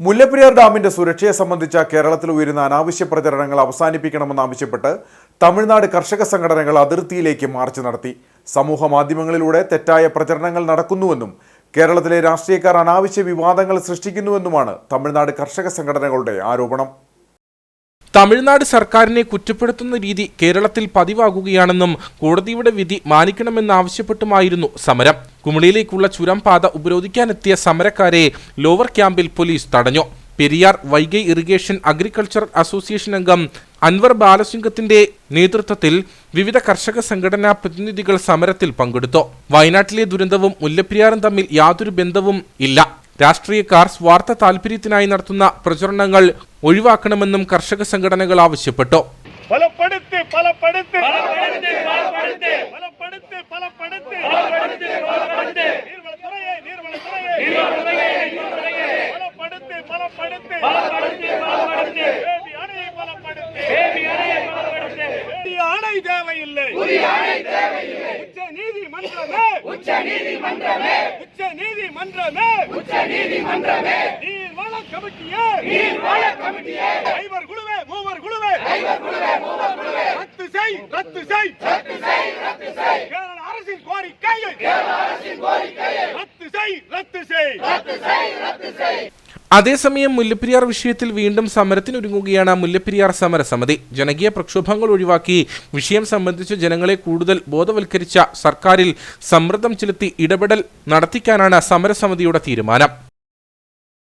മുല്ലപ്പെരിയാർ ഡാമിന്റെ സുരക്ഷയെ സംബന്ധിച്ച കേരളത്തിൽ ഉയരുന്ന അനാവശ്യ പ്രചരണങ്ങൾ അവസാനിപ്പിക്കണമെന്നാവശ്യപ്പെട്ട് തമിഴ്നാട് കർഷക സംഘടനകൾ അതിർത്തിയിലേക്ക് മാർച്ച് നടത്തി. സമൂഹ മാധ്യമങ്ങളിലൂടെ തെറ്റായ പ്രചരണങ്ങൾ നടക്കുന്നുവെന്നും കേരളത്തിലെ രാഷ്ട്രീയക്കാർ അനാവശ്യ വിവാദങ്ങൾ സൃഷ്ടിക്കുന്നുവെന്നുമാണ് തമിഴ്നാട് കർഷക സംഘടനകളുടെ ആരോപണം. തമിഴ്നാട് സർക്കാരിനെ കുറ്റപ്പെടുത്തുന്ന രീതി കേരളത്തിൽ പതിവാകുകയാണെന്നും കോടതിയുടെ വിധി മാനിക്കണമെന്നാവശ്യപ്പെട്ടുമായിരുന്നു സമരം. കുമളിയിലേക്കുള്ള ചുരം പാത ഉപരോധിക്കാനെത്തിയ സമരക്കാരെ ലോവർ ക്യാമ്പിൽ പോലീസ് തടഞ്ഞു. Periyar Vaigai irrigation agriculture association അംഗം അൻവർ ബാലസിംഗത്തിന്റെ നേതൃത്വത്തിൽ വിവിധ കർഷക സംഘടനാ പ്രതിനിധികൾ സമരത്തിൽ പങ്കെടുത്തു. വയനാട്ടിലെ ദുരന്തവും മുല്ലപ്പെരിയാറും തമ്മിൽ യാതൊരു ബന്ധവും ഇല്ല. രാഷ്ട്രീയക്കാർ സ്വാർത്ഥ താൽപര്യത്തിനായി നടത്തുന്ന പ്രചരണങ്ങൾ ഒഴിവാക്കണമെന്നും കർഷക സംഘടനകൾ ആവശ്യപ്പെട്ടു பலப்படுத்து பலப்படுத்து பலப்படுத்து பலப்படுத்து பலப்படுத்து பலப்படுத்து நீர்வளத்துறையே நீர்வளத்துறையே பலப்படுத்து பலப்படுத்து பேபி அணையை பலப்படுத்து புதிய அணை தேவையில்லை உச்ச நீதிமன்றமே உச்ச நீதிமன்றமே உச்ச நீதிமன்றமே உச்ச நீதிமன்றமே நீர்வள கமிட்டியே நீர்வள கமிட்டியே ஐவர் குழுவே மூவர் குழுவே ரத்து செய் ரத்து செய் ரத்து செய் ரத்து செய் கேரள அரசின் கோரிக்கையை கேரள அரசின் கோரிக்கையை ரத்து செய் ரத்து செய் ரத்து செய் ரத்து செய் അതേസമയം മുല്ലപ്പെരിയാർ വിഷയത്തിൽ വീണ്ടും സമരത്തിനൊരുങ്ങുകയാണ് മുല്ലപ്പെരിയാർ സമരസമിതി ജനകീയ പ്രക്ഷോഭങ്ങൾ ഒഴിവാക്കി വിഷയം സംബന്ധിച്ച് ജനങ്ങളെ കൂടുതൽ ബോധവൽക്കരിച്ച സർക്കാരിൽ സമ്മർദ്ദം ചെലുത്തി ഇടപെടൽ നടത്തിക്കാനാണ് സമരസമിതിയുടെ തീരുമാനം